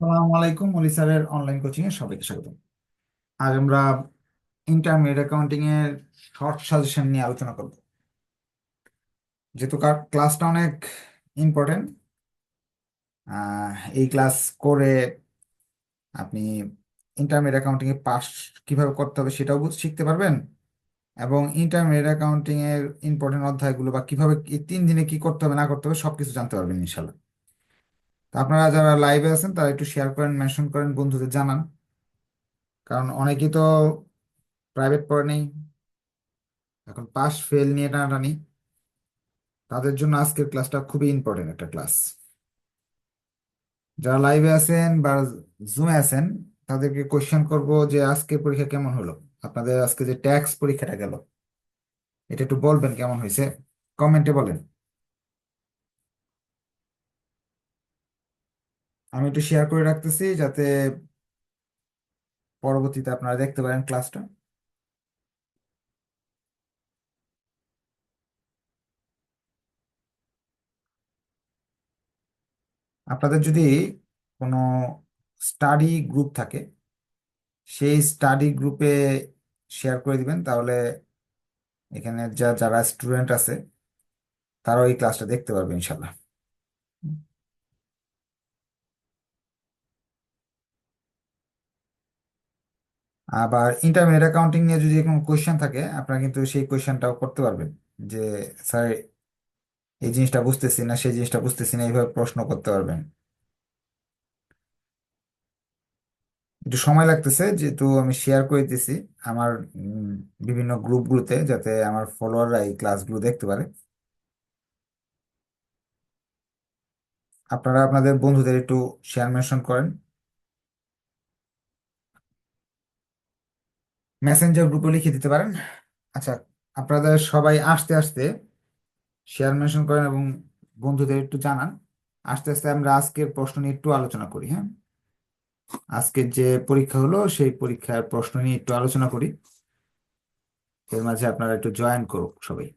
আসসালামু আলাইকুম মলি স্যারের অনলাইন কোচিং এ সবাইকে স্বাগত। আজ আমরা ইন্টারমিডিয়েট অ্যাকাউন্টিং এর শর্ট সাজেশন নিয়ে আলোচনা করব। যেহেতু ক্লাসটা অনেক ইম্পর্টেন্ট এই ক্লাস করে আপনি ইন্টারমিডিয়েট অ্যাকাউন্টিং এ পাস কীভাবে করতে হবে সেটাও শিখতে পারবেন এবং ইন্টারমিডিয়েট অ্যাকাউন্টিং এর ইম্পর্টেন্ট অধ্যায়গুলো বা কীভাবে তিন দিনে কি করতে হবে, না করতে হবে, সবকিছু জানতে পারবেন ইনশাল্লাহ আপনারা যারা লাইভে আছেন, তারা একটু শেয়ার করেন মেনশন করেন, বন্ধুদের জানান। কারণ অনেকেই তো প্রাইভেট পড়ে নেই। এখন পাস ফেল নিয়ে টানাটানি। তাদের জন্য আজকের ক্লাসটা খুবই ইম্পর্টেন্ট একটা ক্লাস যারা লাইভে আছেন বা জুমে আছেন, তাদেরকে কোয়েশ্চেন করব যে আজকের পরীক্ষা কেমন হলো? আপনাদের আজকে যে ট্যাক্স পরীক্ষাটা গেল, এটা একটু বলবেন কেমন হয়েছে? কমেন্টে বলেন। আমি একটু শেয়ার করে রাখতেছি যাতে পরবর্তীতে আপনারা দেখতে পারেন ক্লাসটা আপনাদের যদি কোনো স্টাডি গ্রুপ থাকে, সেই স্টাডি গ্রুপে শেয়ার করে দিবেন, তাহলে এখানে যা, যারা স্টুডেন্ট আছে, তারাও এই ক্লাসটা দেখতে পারবে ইনশাল্লাহ আবার ইন্টারমিডিয়েট অ্যাকাউন্টিং নিয়ে যদি কোনো কোয়েশ্চেন থাকে, আপনারা কিন্তু সেই কোয়েশ্চেনটাও করতে পারবেন। যে, স্যার, এই জিনিসটা বুঝতেছি না, সেই জিনিসটা বুঝতেছি না, এইভাবে প্রশ্ন করতে পারবেন। একটু সময় লাগতেছে, যেহেতু আমি শেয়ার করে দিতেছি আমার বিভিন্ন গ্রুপগুলোতে যাতে আমার ফলোয়াররা এই ক্লাসগুলো দেখতে পারে। আপনারা আপনাদের বন্ধুদের একটু শেয়ার মেনশন করেন। মেসেঞ্জার গ্রুপে লিখে দিতে পারেন। আচ্ছা আপনাদের সবাই আসতে আসতে শেয়ার মেনশন করেন এবং বন্ধুদের একটু জানান। আস্তে আস্তে আমরা আজকের প্রশ্ন নিয়ে একটু আলোচনা করি হ্যাঁ? আজকের যে পরীক্ষা হলো, সেই পরীক্ষার প্রশ্ন নিয়ে একটু আলোচনা করি। এর মাঝে আপনারা একটু জয়েন করুক সবাই।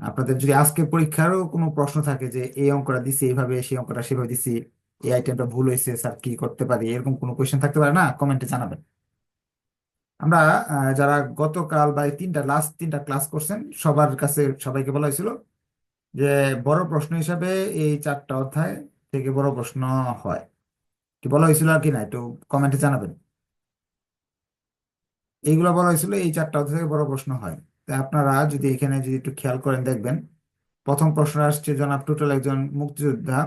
আপনাদের যদি আজকের পরীক্ষারও কোনো প্রশ্ন থাকে যে, এই অঙ্কটা দিছি এইভাবে, সেই অঙ্কটা সেভাবে দিছি, এই আইটেমটা ভুল হয়েছে স্যার কি করতে পারি? এরকম কোনো কোয়েশ্চেন থাকতে পারে না? কমেন্টে জানাবেন। আমরা যারা গতকাল বা এই তিনটা লাস্ট তিনটা ক্লাস করছেন, সবার কাছে সবাইকে বলা হয়েছিল যে, বড় প্রশ্ন হিসাবে এই চারটা অধ্যায় থেকে বড় প্রশ্ন হয়। কি বলা হয়েছিল আর কি না, একটু কমেন্টে জানাবেন। এইগুলো বলা হয়েছিল, এই চারটা অধ্যায় থেকে বড় প্রশ্ন হয়। তাই আপনারা যদি এখানে যদি একটু খেয়াল করেন, দেখবেন, প্রথম প্রশ্ন আসছে, জনাব টোটাল একজন মুক্তিযোদ্ধা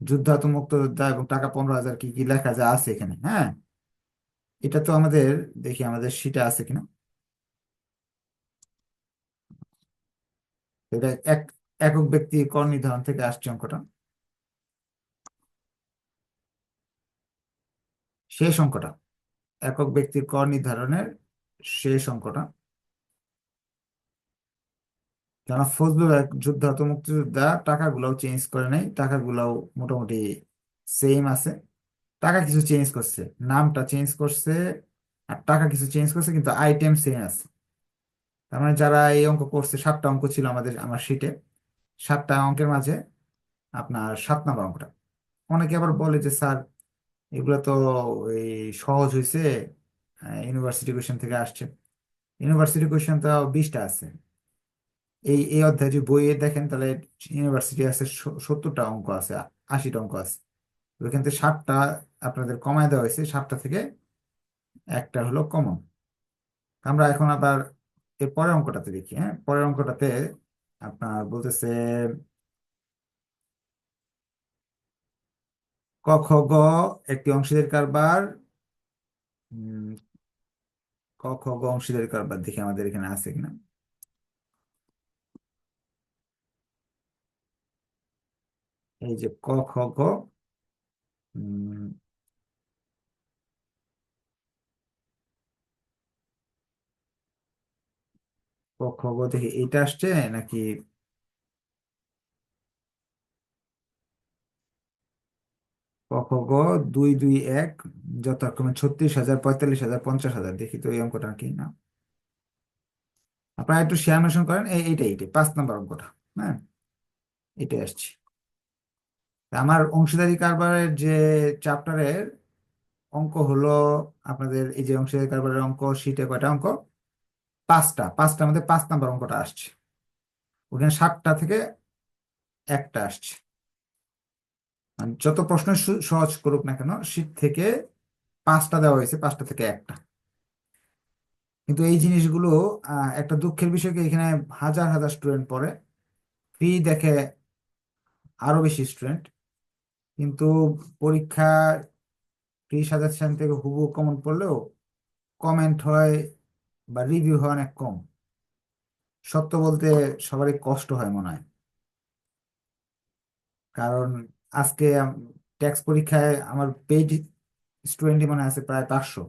যুদ্ধাহত মুক্তিযোদ্ধা এবং টাকা পনেরো হাজার কি কি লেখা যা আছে এখানে হ্যাঁ? এটা তো আমাদের, দেখি আমাদের শিটে আছে কিনা। এটা এক, একক ব্যক্তি কর নির্ধারণ থেকে আসছে অঙ্কটা। শেষ অঙ্কটা। একক ব্যক্তির কর নির্ধারণের শেষ অঙ্কটা। কেন ফজলুল যুদ্ধাহত মুক্তিযোদ্ধা, টাকাগুলাও চেঞ্জ করে নাই, টাকাগুলাও মোটামুটি সেম আছে। টাকা কিছু চেঞ্জ করছে। নামটা চেঞ্জ করছে আর টাকা কিছু চেঞ্জ করছে, কিন্তু আইটেম সেম আছে। তার মানে যারা এই অঙ্ক করছে, সাতটা অঙ্ক ছিল আমাদের, আমার শিটে সাতটা অঙ্কের মাঝে আপনার সাত নাম্বার অঙ্কটা। অনেকে আবার বলে যে, স্যার, এগুলো তো এই সহজ হয়েছে ইউনিভার্সিটি কোয়েশন থেকে আসছে। ইউনিভার্সিটি কোয়েশন তো বিশটা আছে। এই এই অধ্যায় যদি বইয়ে দেখেন, তাহলে ইউনিভার্সিটি আছে সত্তরটা অঙ্ক আছে, আশিটা অঙ্ক আছে। ওইখান থেকে ষাটটা আপনাদের কমায় দেওয়া হয়েছে, সাতটা থেকে একটা হলো কমন আমরা এখন আবার এর পরের অঙ্কটাতে দেখি হ্যাঁ? পরের অঙ্কটাতে আপনার বলতেছে, ক, খ, গ একটি অংশীদার কারবার ক, খ, গ অংশীদার কারবার দেখি আমাদের এখানে আছে কিনা। এই যে ক, খ, গ উম, ক খ দেখি এটা আসছে নাকি? ক খ গ দুই দুই এক যথাক্রমে ছত্রিশ হাজার পঁয়তাল্লিশ হাজার পঞ্চাশ হাজার দেখি তো এই অঙ্কটা কি না? আপনারা একটু শেয়ার মেনশন করেন এই এইটা এইটাই পাঁচ নম্বর অঙ্কটা হ্যাঁ? এটাই আসছে। আমার অংশীদারি কারবারের যে চ্যাপ্টারের অঙ্ক হলো আপনাদের এই যে অংশীদারি কারবারের অঙ্ক শীটে কয়টা অঙ্ক? পাঁচটা। পাঁচটা মধ্যে পাঁচ নাম্বার অঙ্কটা আসছে। ওখানে সাতটা থেকে একটা আসছে। মানে যত প্রশ্ন সহজ করুক না কেন শীট থেকে পাঁচটা দেওয়া হয়েছে, পাঁচটা থেকে একটা। কিন্তু এই জিনিসগুলো একটা দুঃখের বিষয় কি, এখানে হাজার হাজার স্টুডেন্ট পড়ে। ফি দেখে আরও বেশি স্টুডেন্ট কিন্তু পরীক্ষা ত্রিশ হাজার সেখান থেকে হুবহু কমন পড়লেও কমেন্ট হয় বা রিভিউ হয় অনেক কম। সত্য বলতে সবারই কষ্ট হয় মনে হয়। কারণ আজকে ট্যাক্স পরীক্ষায় আমার পেইড স্টুডেন্টই মনে আছে প্রায় পাঁচশো।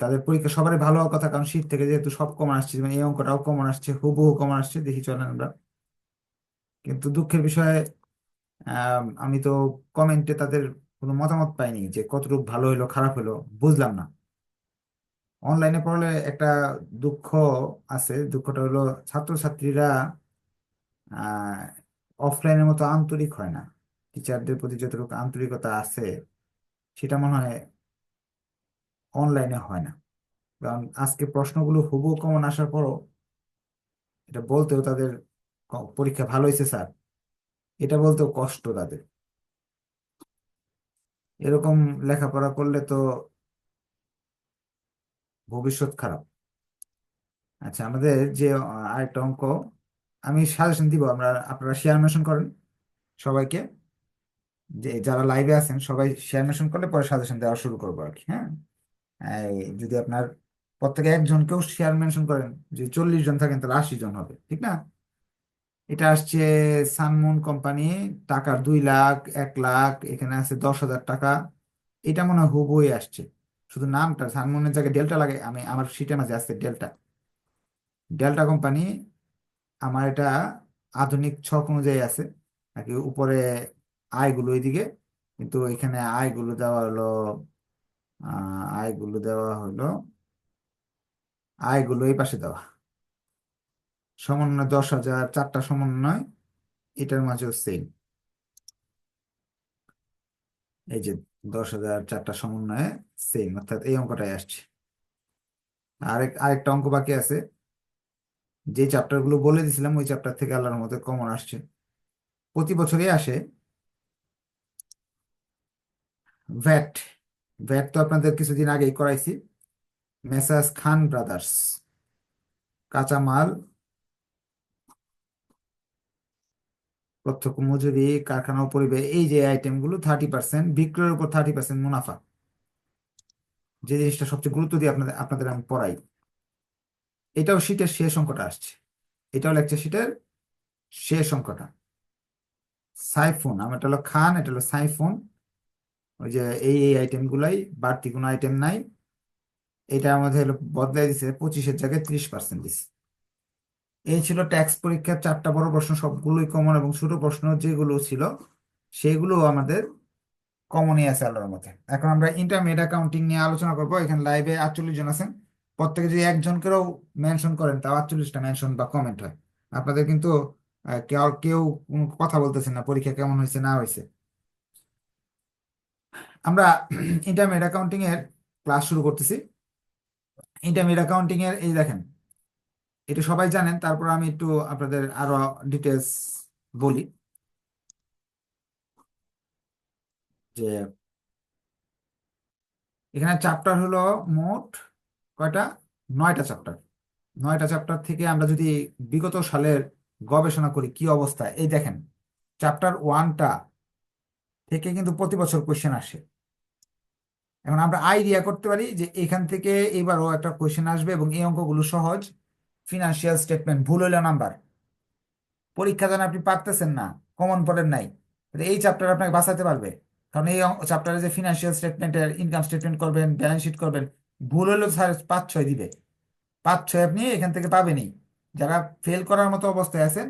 তাদের পরীক্ষা সবারই ভালো হওয়ার কথা কারণ শীত থেকে যেহেতু সব কমন আসছে, যেমন এই অঙ্কটাও কমন আসছে, হুবহু কমন আসছে, দেখি চলেন আমরা। কিন্তু দুঃখের বিষয় আম, তো কমেন্টে তাদের কোনো মতামত পাইনি যে কতটুকু ভালো হলো খারাপ হলো বুঝলাম না। অনলাইনে পড়লে একটা দুঃখ আছে দুঃখটা হলো ছাত্রছাত্রীরা অফলাইনের মতো আন্তরিক হয় না। টিচারদের প্রতি যতটুকু আন্তরিকতা আছে সেটা মনে হয় অনলাইনে হয় না। কারণ আজকে প্রশ্নগুলো হুবহু কমন আসার পরও এটা বলতেও তাদের পরীক্ষা ভালো হয়েছে স্যার। এটা বলতেও কষ্ট তাদের। এরকম লেখাপড়া করলে তো ভবিষ্যৎ খারাপ। আচ্ছা আমাদের যে আরেকটা অঙ্ক, আমি সাজেশন দিব, আমরা, আপনারা শেয়ার মেনশন করেন সবাইকে। যে, যারা লাইভে আছেন, সবাই শেয়ার মেশন করলে পরে সাজেশন দেওয়া শুরু করব আর কি হ্যাঁ? যদি আপনার প্রত্যেকে একজনকেও শেয়ার মেনশন করেন যে চল্লিশ জন থাকেন, তাহলে আশি জন হবে, ঠিক না? এটা আসছে সানমুন কোম্পানি টাকার দুই লাখ, এক লাখ, এখানে আছে দশ হাজার টাকা। এটা মনে হয় হুবই আসছে। শুধু নামটা সানমুনের জায়গায় ডেল্টা লাগে, আমি, আমার সিটের মাঝে আসছে ডেল্টা ডেল্টা কোম্পানি আমার এটা আধুনিক ছক অনুযায়ী আছে। নাকি উপরে আয়গুলো ওইদিকে, কিন্তু এখানে আয়গুলো দেওয়া হলো আয়গুলো দেওয়া হলো, আয়গুলো এই পাশে দেওয়া। সমন্বয় দশ হাজার, চারটা সমন্বয় এটার মাঝেও সেম এই যে দশ হাজার, চারটা সমন্বয়ে সেম অর্থাৎ এই অঙ্কটাই আসছে। আরেক, আরেকটা অঙ্ক বাকি আছে। যে চ্যাপ্টারগুলো বলে দিছিলাম, ওই চ্যাপ্টার থেকে আল্লাহর মধ্যে কমন আসছে। প্রতি বছরই আসে। ভ্যাট ভ্যাট তো আপনাদের কিছুদিন আগেই করাইছি। মেসার্স খান ব্রাদার্স কাঁচামাল প্রত্যক্ষ মজুরি, কারখানা পরিবেশ, এই যে আইটেমগুলো থার্টি পার্সেন্ট বিক্রয়ের উপর থার্টি পার্সেন্ট মুনাফা। যে জিনিসটা সবচেয়ে গুরুত্ব দিয়ে আপনাদের আপনাদের আমি পড়াই। এটাও শীটের শেষ অঙ্কটা আসছে। এটাও লেকচার শীটের শেষ অঙ্কটা। সাইফোন, আমার এটা হলো খান, এটা হলো সাইফোন। ওই যে এই এই আইটেম গুলাই বাড়তি কোনো আইটেম নাই। এটা হলো বদলাই দিছে পঁচিশের জায়গায় ত্রিশ পার্সেন্ট দিছে। এই ছিল ট্যাক্স পরীক্ষার চারটা বড় প্রশ্ন, সবগুলোই কমন এবং ছোট প্রশ্ন, যেগুলো ছিল সেগুলো আমাদের কমনই আছে আল্লাহর মতে এখন আমরা ইন্টারমিডিয়েট অ্যাকাউন্টিং নিয়ে আলোচনা করব। এখানে লাইভে আটচল্লিশ জন আছেন। প্রত্যেকে যদি একজনকেও মেনশন করেন, তাও আটচল্লিশটা মেনশন বা কমেন্ট হয়। আপনাদের কিন্তু কেউ কেউ কথা বলতেছেন না, পরীক্ষা কেমন হয়েছে, না হয়েছে। আমরা ইন্টারমিডিয়েট অ্যাকাউন্টিং এর ক্লাস শুরু করতেছি। ইন্টারমিডিয়েট অ্যাকাউন্টিং এর এই দেখেন এটা সবাই জানেন, তারপর আমি একটু আপনাদের আরও ডিটেলস বলি। যে এখানে চ্যাপ্টার হলো মোট কয়টা? নয়টা চ্যাপ্টার নয়টা চ্যাপ্টার থেকে আমরা যদি বিগত সালের গবেষণা করি, কি অবস্থা? এই দেখেন চ্যাপ্টার ওয়ানটা থেকে কিন্তু প্রতি বছর কোয়েশ্চেন আসে। এখন আমরা আইডিয়া করতে পারি যে এখান থেকে এবারও একটা কোয়েশ্চেন আসবে এবং এই অঙ্কগুলো সহজ। ফিনান্সিয়াল স্টেটমেন্ট ভুল হইল নাম্বার পরীক্ষা যেন আপনি পারতেছেন না কমন পড়েন নাই। এই চ্যাপ্টার আপনাকে বাঁচাতে পারবে। কারণ এই চ্যাপ্টারে যে ফিনান্সিয়াল স্টেটমেন্টের ইনকাম স্টেটমেন্ট করবেন ব্যালেন্স শিট করবেন, ভুল হলেও স্যার পাঁচ ছয় দিবে। পাঁচ ছয় আপনি এখান থেকে পাবেনই। যারা ফেল করার মতো অবস্থায় আছেন,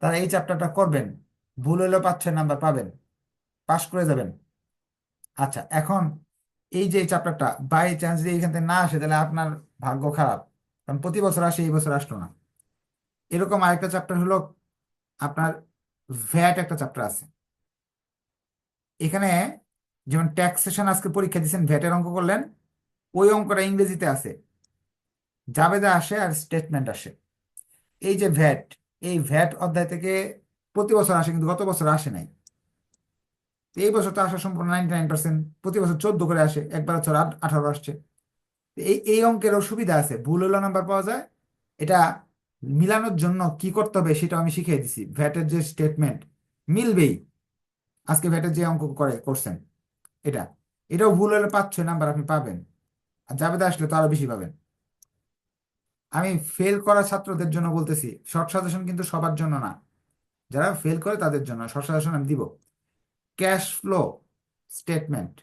তারা এই চ্যাপ্টারটা করবেন। ভুল হলেও পাঁচ ছয় নাম্বার পাবেন। পাস করে যাবেন। আচ্ছা এখন এই যে চ্যাপ্টারটা বাই চান্স যদি এখান থেকে না আসে, তাহলে আপনার ভাগ্য খারাপ। কারণ প্রতি বছর আসে, এই বছর আসলো না। এরকম আরেকটা চ্যাপ্টার হলো আপনার ভ্যাট একটা চ্যাপ্টার আছে। এখানে যেমন ট্যাক্সেশন আজকে পরীক্ষা দিচ্ছেন ভ্যাটের অঙ্ক করলেন, ওই অঙ্কটা ইংরেজিতে আছে। জাবেদা আসে আর স্টেটমেন্ট আসে। এই যে ভ্যাট এই ভ্যাট অধ্যায় থেকে প্রতি বছর আসে কিন্তু গত বছর আসে নাই। এই বছর তো আসা সম্পূর্ণ নাইনটি নাইন পার্সেন্ট প্রতি বছর চোদ্দ করে আসে, একবার আঠারো আসছে। এই এই অঙ্কেরও সুবিধা আছে। ভুল হলো নাম্বার পাওয়া যায়। এটা মিলানোর জন্য কি করতে হবে সেটা আমি শিখিয়ে দিছি। ভ্যাটের যে স্টেটমেন্ট মিলবেই। আজকে ভ্যাটের যে অঙ্ক করে, করছেন, এটা। এটাও ভুল হলে পাঁচ, ছয় নাম্বার আপনি পাবেন। আর জাবেদা আসলে তো আরও বেশি পাবেন। আমি ফেল করা ছাত্রদের জন্য বলতেছি শর্ট সাজেশন কিন্তু সবার জন্য না। যারা ফেল করে তাদের জন্য শর্ট সাজেশন আমি দিব। ক্যাশ ফ্লো স্টেটমেন্ট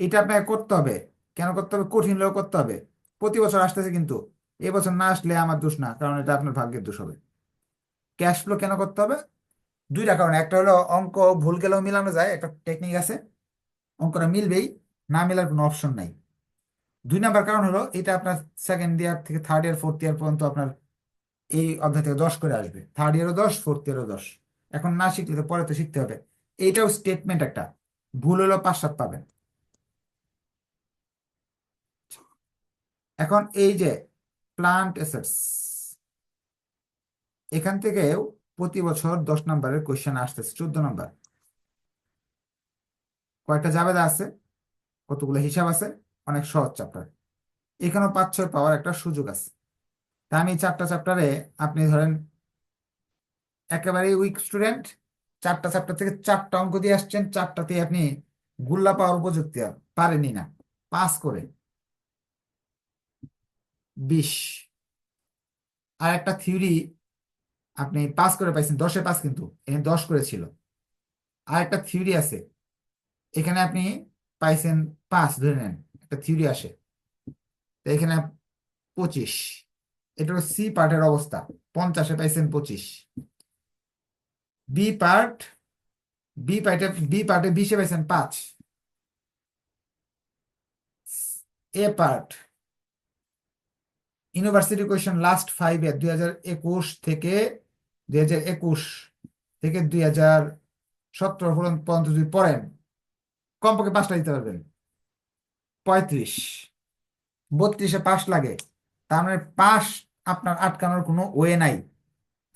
এটা আপনাকে করতে হবে। কেন করতে হবে? কঠিন হলেও করতে হবে। প্রতি বছর আসতেছে কিন্তু। এবছর না আসলে আমার দোষ না, কারণ এটা আপনার ভাগ্যের দোষ হবে। ক্যাশ ফ্লো কেন করতে হবে? দুইটা কারণ। একটা হলো অঙ্ক ভুল গেলেও মিলানো যায়, একটা টেকনিক আছে। অঙ্কটা মিলবেই, না মেলার কোনো অপশন নাই। দুই নাম্বার কারণ হলো, এটা আপনার সেকেন্ড ইয়ার থেকে থার্ড ইয়ার ফোর্থ ইয়ার পর্যন্ত আপনার এই অধ্যায় থেকে দশ করে আসবে। থার্ড ইয়ারও দশ ফোর্থ ইয়ারও দশ। এখন না শিখলে তো পরে তো শিখতে হবে। এইটাও স্টেটমেন্ট একটা। ভুল হলেও পাঁচ সাত পাবেন। এখন এই যে প্লান্ট অ্যাসেটস এখান থেকেও প্রতি বছর দশ নম্বরের কোয়েশ্চেন আসতেছে, চোদ্দ নম্বর। কয়টা জাবেদা আছে, কতগুলো হিসাব আছে, অনেক সহজ চ্যাপ্টার এখানেও পাঁচ, ছয় পাওয়ার একটা সুযোগ আছে। তা আমি চারটা চ্যাপ্টারে আপনি ধরেন একেবারে উইক স্টুডেন্ট চারটা চ্যাপ্টার থেকে চারটা অঙ্ক দিয়ে আসছেন চারটাতে আপনি গুল্লা পাওয়ার উপযুক্ত পারেনি না, পাস করে। বিশ। আর একটা থিওরি আপনি পাস করে পাইছেন, দশে পাস কিন্তু, এখানে দশ করেছিল। আর একটা থিওরি আছে, এখানে আপনি পাইছেন পাঁচ, ধরে নেন, একটা থিওরি আসে। এখানে পঁচিশ, এটা সি পার্টের অবস্থা, পঞ্চাশে পাইছেন পঁচিশ। বি পার্ট বি পার্টে বি পার্টে বিশে পাইছেন পাঁচ। A part university question last five দুই হাজার একুশ থেকে দুই হাজার একুশ থেকে দুই হাজার সতেরো পর্যন্ত যদি পড়েন, কমপক্ষে পাঁচটা দিতে পারবেন। পঁয়ত্রিশ। বত্রিশে পাস লাগে। তার মানে পাস আপনার আটকানোর কোনো ওয়ে নাই।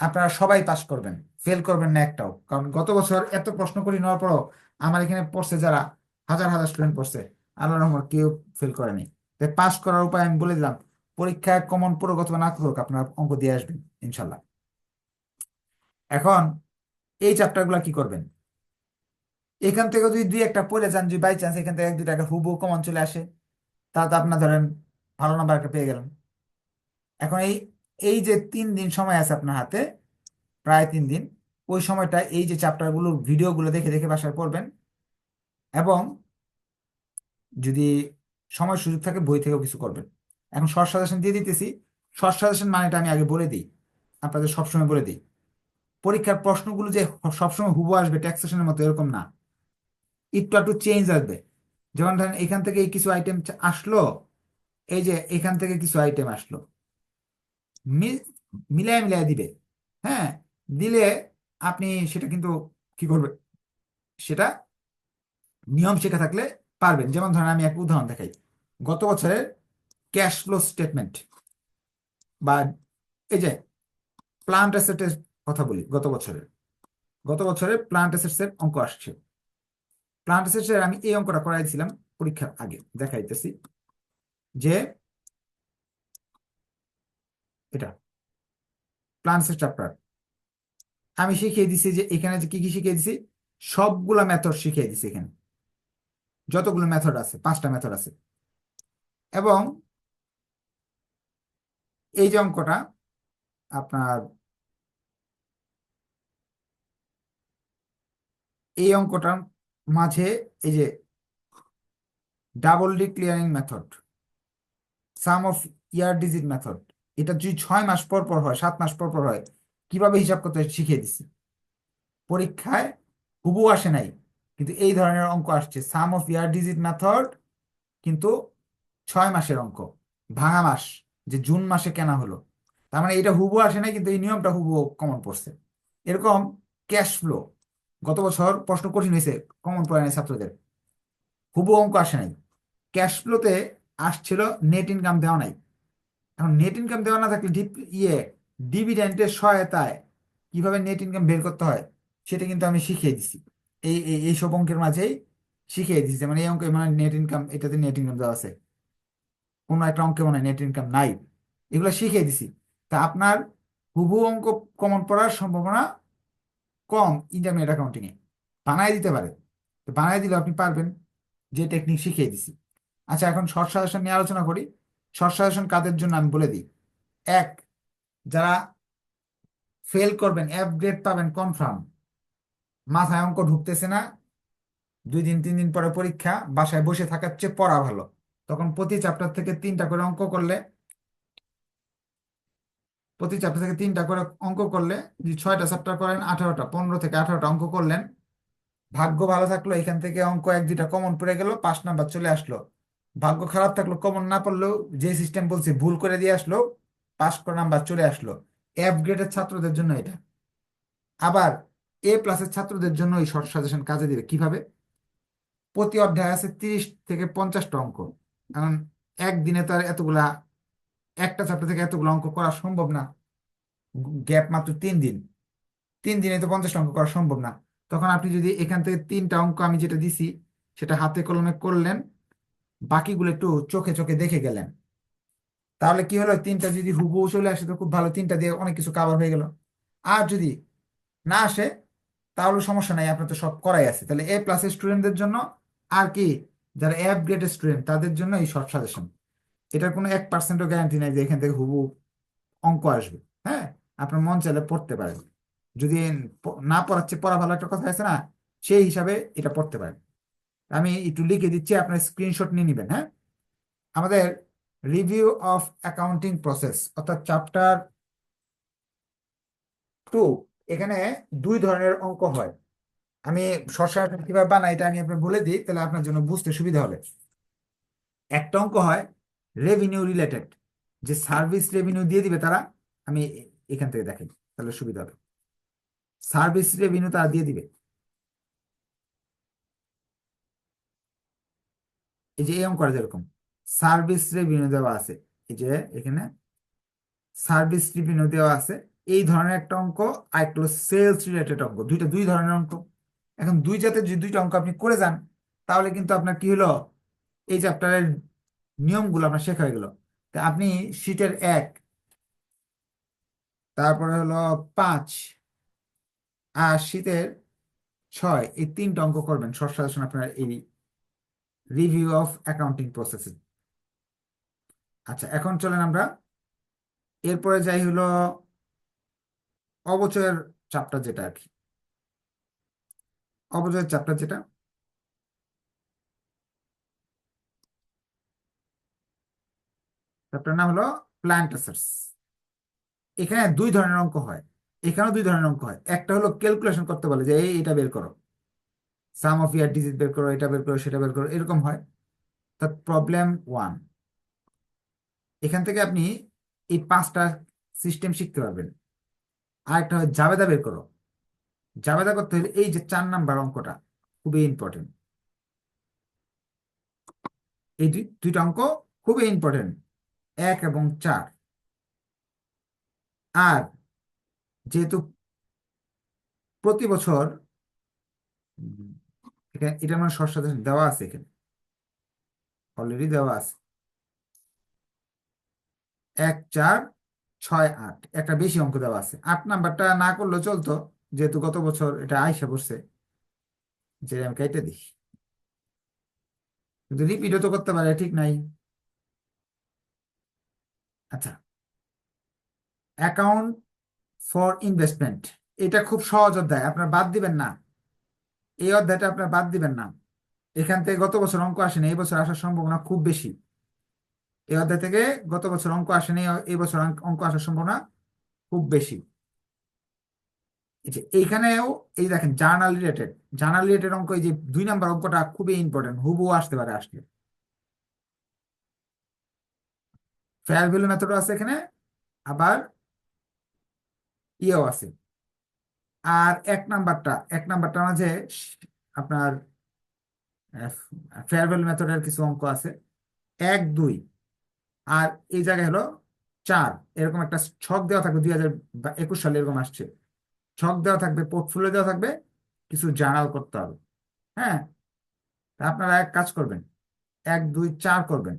আপনারা সবাই পাস করবেন। ফেল করবেন না একটাও। কারণ গত বছর এত প্রশ্ন করি নেওয়ার পরও আমার এখানে পড়ছে যারা, হাজার হাজার স্টুডেন্ট পড়ছে আল্লাহ রহমত কেউ ফেল করেনি তাই পাস করার উপায় আমি বলে দিলাম। পরীক্ষায় কমন পড়ুক অথবা না করুক, আপনার অঙ্ক দিয়ে আসবেন ইনশাল্লাহ। এখন এই চ্যাপ্টারগুলো কি করবেন? এখান থেকে যদি দুই একটা পড়ে যান, যদি বাই চান্স এখান থেকে এক দুই টাকা হুবহু কমন চলে আসে, তাহলে তো আপনার ধরেন ভালো নাম্বার একটা পেয়ে গেলেন। এখন এই এই যে তিন দিন সময় আছে আপনার হাতে, প্রায় তিন দিন, ওই সময়টা এই যে চ্যাপ্টারগুলো ভিডিওগুলো দেখে দেখে বাসায় পড়বেন। এবং যদি সময় সুযোগ থাকে, বই থেকেও কিছু করবেন। এখন শর্ট সাজেশন দিয়ে দিতেছি। শর্ট সাজেশন মানেটা আমি আগে বলে দিই। আপনাদের সবসময় বলে দিই। পরীক্ষার প্রশ্নগুলো যে সবসময় হুবু আসবে ট্যাক্সেশনের মতো এরকম না। একটু একটু চেঞ্জ আসবে। যেমন ধরেন এখান থেকে কিছু আইটেম আসলো, এই যে এখান থেকে কিছু আইটেম আসলো। মিলায় মিলায় দিবে। হ্যাঁ দিলে আপনি সেটা কিন্তু কি করবে? সেটা নিয়ম শেখা থাকলে পারবেন। যেমন ধরেন আমি একটা উদাহরণ দেখাই। গত বছরের ক্যাশ ফ্লো স্টেটমেন্ট বা এই যে প্লান্ট অ্যাসেটের কথা বলি, গত বছরের। গত বছরে প্লান্ট অ্যাসেটস এর অঙ্ক আসছে। প্লান্ট অ্যাসেটস এর আমি এই অঙ্কটা করাইছিলাম পরীক্ষার আগে, দেখাইতেছি যে এটা প্লান্ট অ্যাসেট চ্যাপ্টার আমি শিখিয়ে দিছি যে এখানে কি কি শিখিয়ে দিছি? সবগুলা মেথড শিখিয়ে দিছি এখানে। যতগুলো মেথড আছে, পাঁচটা মেথড আছে। এবং এই যে অঙ্কটা, আপনার এই অঙ্কটার মাঝে এই যে double declining method sum of year digit method এটা যদি ছয় মাস পর পর হয়, সাত মাস পর পর হয়, কীভাবে হিসাব করতে হয় শিখিয়ে দিছি পরীক্ষায় হুবু আসে নাই, কিন্তু এই ধরনের অঙ্ক আসছে। Sum of year digit method কিন্তু ছয় মাসের অঙ্ক, ভাঙা মাস। যে জুন মাসে কেনা হলো। তার মানে এটা হুবু আসে নাই, কিন্তু এই নিয়মটা হুবু কমন পড়ছে। এরকম ক্যাশ ফ্লো গত বছর প্রশ্ন কঠিন হয়েছে কমন পড়ে ছাত্রদের। হুবু অঙ্ক আসে নাই। ক্যাশ ফ্লোতে আসছিল নেট ইনকাম দেওয়া নাই। এখন নেট ইনকাম দেওয়া না থাকলে ডিপ ইয়ে ডিভিডেন্টের সহায়তায় কীভাবে নেট ইনকাম বের করতে হয়, সেটা কিন্তু আমি শিখিয়ে দিছি। এই এই, এইসব অঙ্কের মাঝেই শিখিয়ে দিছি মানে এই অঙ্কে মানে নেট ইনকাম এটাতে নেট ইনকাম দেওয়া আছে। কোনো একটা অঙ্কে মানে নেট ইনকাম নাই। এগুলো শিখিয়ে দিছি। তা আপনার হুবহু অঙ্ক কমন পড়ার সম্ভাবনা কম ইন্টারমিডিয়েট অ্যাকাউন্টিংয়ে বানায় দিতে পারে। তো বানায় দিলে আপনি পারবেন যে টেকনিক শিখিয়ে দিছি। আচ্ছা এখন শর্ট সাজেশন নিয়ে আলোচনা করি। শর্ট সাজেশন কাদের জন্য আমি বলে দিই? এক, যারা ফেল করবেন এফ গ্রেড পাবেন কনফার্ম মাথায় অঙ্ক ঢুকতেছে না। দুই দিন, তিন দিন পরে পরীক্ষা, বাসায় বসে থাকার চেয়ে পড়া ভালো। তখন প্রতি চ্যাপ্টার থেকে তিনটা করে অঙ্ক করলে, প্রতি চ্যাপ্টার থেকে তিনটা করে অঙ্ক করলে, যদি ছয়টা চ্যাপ্টার করেন, আঠারোটা, পনেরো থেকে আঠারোটা অঙ্ক করলেন, ভাগ্য ভালো থাকল, এখান থেকে অঙ্ক এক দুইটা কমন পড়ে গেল, পাঁচ নাম্বার চলে আসলো। ভাগ্য খারাপ থাকল কমন না পড়লেও যে সিস্টেম বলছে ভুল করে দিয়ে আসলো পাস করে নাম্বার চলে আসলো। এফ গ্রেডের ছাত্রদের জন্য এটা। আবার এ প্লাসের ছাত্রদের জন্য এই শর্ট সাজেশন কাজে দিবে। কীভাবে? প্রতি অধ্যায় আছে তিরিশ থেকে পঞ্চাশটা অঙ্ক। কারণ একদিনে তো আর এতগুলা, একটা চ্যাপ্টার থেকে এতগুলো অঙ্ক করা সম্ভব না। গ্যাপ মাত্র তিন দিন। তিন দিনে তো পঞ্চাশটা অঙ্ক করা সম্ভব না। তখন আপনি যদি এখান থেকে তিনটা অঙ্ক আমি যেটা দিছি, সেটা হাতে কলমে করলেন, বাকিগুলো একটু চোখে চোখে দেখে গেলেন। তাহলে কি হলো? তিনটা যদি হুবহু চলে আসে, তো খুব ভালো। তিনটা দিয়ে অনেক কিছু কাভার হয়ে গেল। আর যদি না আসে, তাহলে সমস্যা নাই, আপনার তো সব করাই আছে। তাহলে এ প্লাসের স্টুডেন্টদের জন্য আর কি যারা এফ গ্রেডের স্টুডেন্ট তাদের জন্য এই শর্ট সাজেশন এটার কোনো এক পার্সেন্টও গ্যারান্টি নাই যে এখান থেকে হুবহু অঙ্ক আসবে। হ্যাঁ? আপনার মন চাইলে পড়তে পারেন। যদি না পড়াচ্ছে, পড়া ভালো একটা কথা আছে না, সেই হিসাবে এটা পড়তে পারেন। আমি একটু লিখে দিচ্ছি, আপনার স্ক্রিনশট নিয়ে নেবেন হ্যাঁ? আমাদের রিভিউ অফ অ্যাকাউন্টিং প্রসেস অর্থাৎ চ্যাপ্টার টু এখানে দুই ধরনের অঙ্ক হয়। আমি শর্ট কীভাবে বানাই এটা আমি আপনার বলে দিই, তাহলে আপনার জন্য বুঝতে সুবিধা হবে। একটা অঙ্ক হয় রেভিনিউ রিলেটেড যে সার্ভিস রেভিনিউ দিয়ে দিবে তারা, আমি এখান থেকে দেখাই, তাহলে সুবিধা হবে। সার্ভিস রেভিনিউ তারা দিয়ে দিবে। এই যে এই অঙ্কটা যেরকম সার্ভিস রেভিনিউ দেওয়া আছে, এই যে এখানে সার্ভিস রেভিনিউ দেওয়া আছে, এই ধরনের একটা অঙ্ক আর একটা সেলস রিলেটেড অঙ্ক, দুইটা দুই ধরনের অঙ্ক। এখন দুই জাতের যে দুইটা অঙ্ক আপনি করে যান, তাহলে কিন্তু আপনার কি হলো? এই চ্যাপ্টারের নিয়মগুলো আপনার শেখা হয়ে গেল। তা আপনি শীটের এক, তারপরে হলো পাঁচ, আর শীতের ছয়, এই তিনটা অঙ্ক করবেন। শর্ট সাজেশন আপনার এই রিভিউ অফ অ্যাকাউন্টিং প্রসেস আচ্ছা এখন চলেন আমরা। এরপরে যাই হলো অবচয়ের চ্যাপ্টার যেটা আর কি। অবচয়ের চ্যাপ্টার যেটা। চ্যাপ্টার নাম হলো প্ল্যান্ট অ্যাসেটস এখানে দুই ধরনের অঙ্ক হয়। এখানেও দুই ধরনের অঙ্ক হয়। একটা হলো ক্যালকুলেশন করতে বলে যে, এই, এটা বের করো। সাম অফ ইয়ার ডিজিট বের করো, এটা বের করো, সেটা বের করো। এরকম হয়। তা প্রবলেম ওয়ান এখান থেকে আপনি এই পাঁচটা সিস্টেম শিখতে পারবেন। আর একটা হয় জাবেদা বের করো। জাবেদা করতে হলে এই যে চার নাম্বার অঙ্কটা খুবই ইম্পর্টেন্ট এই দুইটা অঙ্ক খুবই ইম্পর্টেন্ট এক এবং চার। আর যেহেতু প্রতি বছর এখানে, এটা মানে সাজেশন দেওয়া আছে এখানে। অলরেডি দেওয়া আছে। এক, চার, ছয়, আট। একটা বেশি অঙ্ক দেওয়া আছে। আট নাম্বারটা না করলেও চলতো। যেহেতু গত বছর এটা আইসা পড়ছে, যে আমি কেটে দিই। কিন্তু রিপিটও তো করতে পারে, ঠিক নাই। আচ্ছা। অ্যাকাউন্ট ফর ইনভেস্টমেন্ট এটা খুব সহজ অধ্যায়, আপনার বাদ দিবেন না। এই অধ্যায়টা আপনার বাদ দিবেন না। এখান থেকে গত বছর অঙ্ক আসেনি এই বছর আসার সম্ভাবনা খুব বেশি। এই অধ্যায় থেকে গত বছর অঙ্ক আসেনি এই বছর অঙ্ক আসার সম্ভাবনা খুব বেশি। এইখানেও এই দেখেন জার্নাল রিলেটেড জার্নাল রিলেটেড অঙ্ক এই যে দুই নাম্বার অঙ্কটা খুবই ইম্পর্টেন্ট হুবহু আসতে পারে আসলে ফেয়ার ভ্যালু মেথডও আছে এখানে, আবার ইয়েও আছে। আর এক নাম্বারটা এক নাম্বারটা মাঝে আপনার ফেয়ারওয়েল মেথডের কিছু অঙ্ক আছে। এক, দুই, আর এই জায়গায় হলো চার, এরকম একটা ছক দেওয়া থাকবে দুই হাজার একুশ সালে এরকম আসছে। ছক দেওয়া থাকবে পোর্টফোলিও দেওয়া থাকবে, কিছু জার্নাল করতে হবে। হ্যাঁ? আপনারা এক কাজ করবেন, এক, দুই, চার করবেন।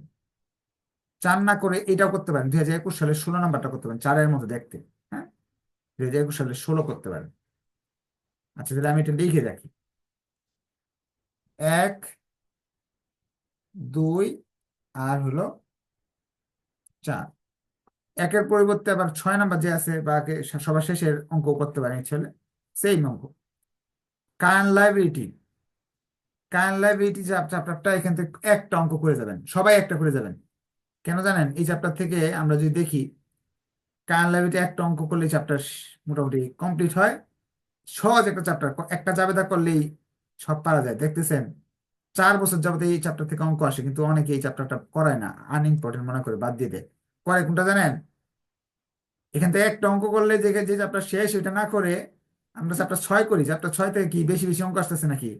চার না করে এটাও করতে পারেন, দুই হাজার একুশ সালে ষোলো নাম্বারটা করতে পারেন, চারের মতো দেখতে। হ্যাঁ? দুই হাজার একুশ সালে ষোলো করতে পারেন। আচ্ছা তাহলে আমি এটা লিখে রাখি। এক, দুই, আর হলো চার। একের পরিবর্তে আবার ছয় নাম্বার যে আছে বা সবার শেষের অঙ্ক করতে পারেন ছেলে সেই অঙ্ক। কারেন্ট লাইবিলিটি কারেন্ট লাইবিলিটি চ্যাপ্টারটা এখান থেকে একটা অঙ্ক করে যাবেন। সবাই একটা করে যাবেন। কেন জানেন? এই চ্যাপ্টার থেকে আমরা যদি দেখি কারেন্ট লাইবিলিটি একটা অঙ্ক করলে চ্যাপ্টার মোটামুটি কমপ্লিট হয়। সহজ একটা চ্যাপ্টার একটা জাবেদা করলেই সব পারা যায়। দেখতেছেন? চার বছর যাবত এই চ্যাপ্টার থেকে অঙ্ক আসে, কিন্তু অনেকে এই চ্যাপ্টারটা করায় না। আনইম্পর্টেন্ট মনে করে, বাদ দিয়ে দেয়। করে কোনটা জানেন? এখান থেকে একটা অঙ্ক করলে যে যে চ্যাপ্টার শেষ এটা না করে আমরা চ্যাপ্টার ছয় করি। চ্যাপ্টার ছয় থেকে কি বেশি বেশি অঙ্ক আসতেছে নাকি?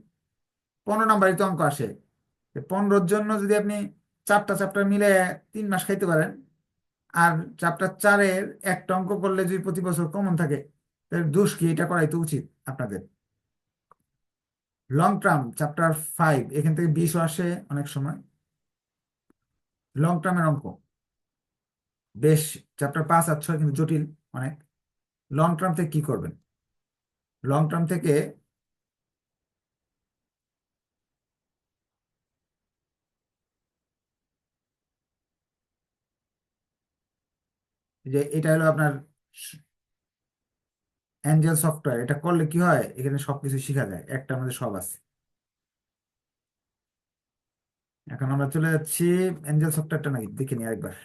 পনেরো নাম্বারই তো অঙ্ক আসে। পনেরোর জন্য যদি আপনি চারটা চ্যাপ্টার মিলে তিন মাস খাইতে পারেন, আর চ্যাপ্টার চারের একটা অঙ্ক করলে যদি প্রতি বছর কমন থাকে, তাহলে দোষ কি? এটা করাই তো উচিত আপনাদের। লং টার্ম চ্যাপ্টার ফাইভ এখান থেকে বিশও আসে অনেক সময়। লং টার্মের অঙ্ক। বেশ চ্যাপ্টার পাঁচ আর ছয় কিন্তু জটিল অনেক লং টার্ম থেকে কি করবেন? লং টার্ম থেকে যে এটা হলো আপনার অ্যাঞ্জেল সফটওয়্যার এটা করলে কি হয়? এখানে সবকিছু শেখা যায়, একটা আমাদের সব আছে। এখন আমরা চলে যাচ্ছি অ্যাঞ্জেল সফটওয়্যারটা নাকি দেখে নিই আরেকবার।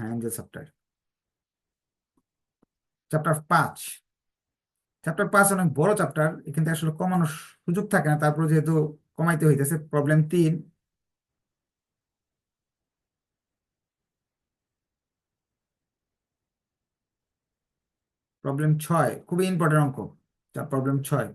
হ্যাঁ অ্যাঞ্জেল সফটওয়্যার চ্যাপ্টার পাঁচ। চ্যাপ্টার পাঁচ অনেক বড় চ্যাপ্টার, এখান থেকে আসলে কমানোর সুযোগ থাকে না, তারপরে যেহেতু কমাইতে হইতেছে প্রবলেম তিন। প্রবলেম ছয়, খুবই ইম্পর্টেন্ট অঙ্ক প্রবলেম ছয়।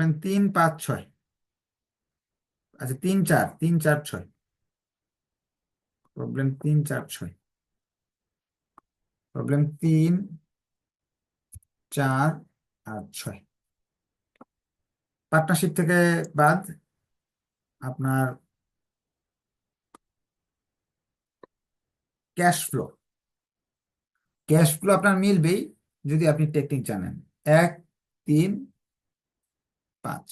প্রবলেম তিন, পাঁচ, ছয়। আচ্ছা তিন, চার তিন, চার, ছয়। প্রবলেম তিন, চার, ছয়। প্রবলেম তিন, চার, আর ছয়। পার্টনারশিপ থেকে বাদ আপনার ক্যাশ ফ্লো ক্যাশ ফ্লো আপনার মিলবেই যদি আপনি টেকনিক জানেন। এক, তিন পাঁচ।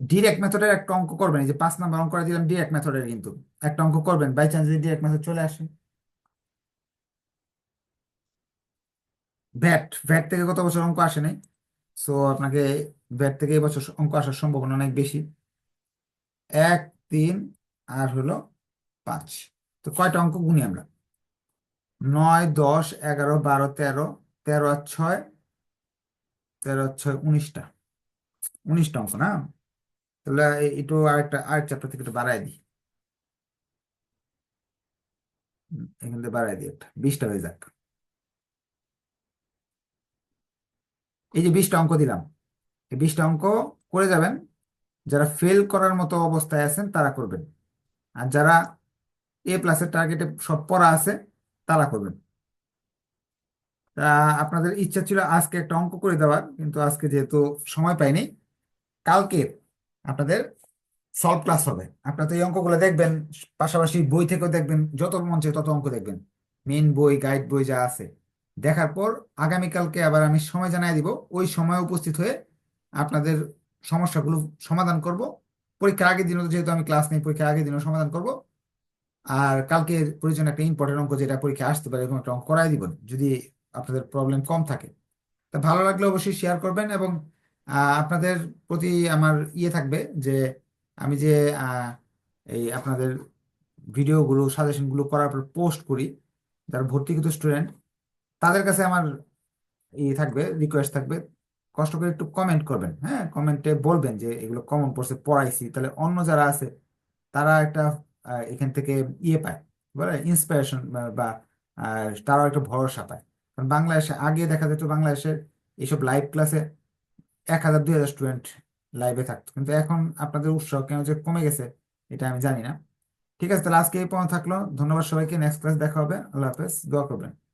ডিরেক্ট মেথডের একটা অঙ্ক করবেন, এই যে পাঁচ নাম্বার অঙ্ক দিলাম ডিরেক্ট মেথডের কিন্তু। একটা অঙ্ক করবেন বাই চান্স যদি ডিরেক্ট মেথড চলে আসে। ভ্যাট ভ্যাট থেকে গত বছর অঙ্ক আসে নাই। সো আপনাকে ভ্যাট থেকে এবছর অঙ্ক আসার সম্ভাবনা অনেক বেশি। এক, তিন, আর হলো পাঁচ। তো কয়টা অঙ্ক গুনি আমরা? নয়, দশ, এগারো, বারো, তেরো তেরো আর ছয় তেরো, ছয়, উনিশটা। উনিশটা অঙ্ক না? তাহলে একটু আরেকটা, আরেক চ্যাপ্টার থেকে একটু বাড়াই দিই। এখান থেকে বাড়াই দিই একটা। বিশটা হয়ে যাক। এই যে বিশটা অঙ্ক দিলাম। এই বিশটা অঙ্ক করে যাবেন। যারা ফেল করার মতো অবস্থায় আছেন, তারা করবেন। আর যারা এ প্লাসের টার্গেটে সব পড়া আছে, তারা করবেন। আপনাদের ইচ্ছা ছিল আজকে একটা অঙ্ক করে দেওয়ার, কিন্তু আজকে যেহেতু সময় পাইনি, কালকে আপনাদের সলভ ক্লাস হবে। আপনারা তো এই অঙ্কগুলো দেখবেন, পাশাপাশি বই থেকেও দেখবেন, যত মন তত অঙ্ক দেখবেন। মেন বই গাইড বই যা আছে। দেখার পর আগামীকালকে আবার আমি সময় জানাই দিব, ওই সময় উপস্থিত হয়ে আপনাদের সমস্যাগুলো সমাধান করব। পরীক্ষার আগের দিনও যেহেতু আমি ক্লাস নেই, পরীক্ষার আগের দিনও সমাধান করব। আর কালকে প্রয়োজন একটা ইম্পর্টেন্ট অঙ্ক, যেটা পরীক্ষা আসতে পারে, এরকম একটা অঙ্ক করাই দিব। যদি আপনাদের প্রবলেম কম থাকে। তা ভালো লাগলে অবশ্যই শেয়ার করবেন এবং আপনাদের প্রতি আমার ইয়ে থাকবে যে, আমি যে এই আপনাদের ভিডিওগুলো সাজেশনগুলো করার পর পোস্ট করি, যারা ভর্তিকৃত স্টুডেন্ট তাদের কাছে আমার ই থাকবে রিকোয়েস্ট থাকবে। কষ্ট করে একটু কমেন্ট করবেন হ্যাঁ? কমেন্টে বলবেন যে, এগুলো কমন পড়ছে পড়াইছি। তাহলে অন্য যারা আছে, তারা একটা এখান থেকে ইয়ে পায়, বলে ইন্সপিরেশন বা তারাও একটা ভরসা পায়। বাংলাদেশে আগে দেখা যেত বাংলাদেশে এইসব লাইভ ক্লাসে এক হাজার, দুই হাজার স্টুডেন্ট লাইভে থাকতো। কিন্তু এখন আপনাদের উৎসাহ কেন যে কমে গেছে, এটা আমি জানি না। ঠিক আছে, তাহলে আজকে এই পর্যন্ত থাকল। ধন্যবাদ সবাইকে। নেক্সট ক্লাস দেখা হবে। আল্লাহ হাফেজ। দোয়া করবেন।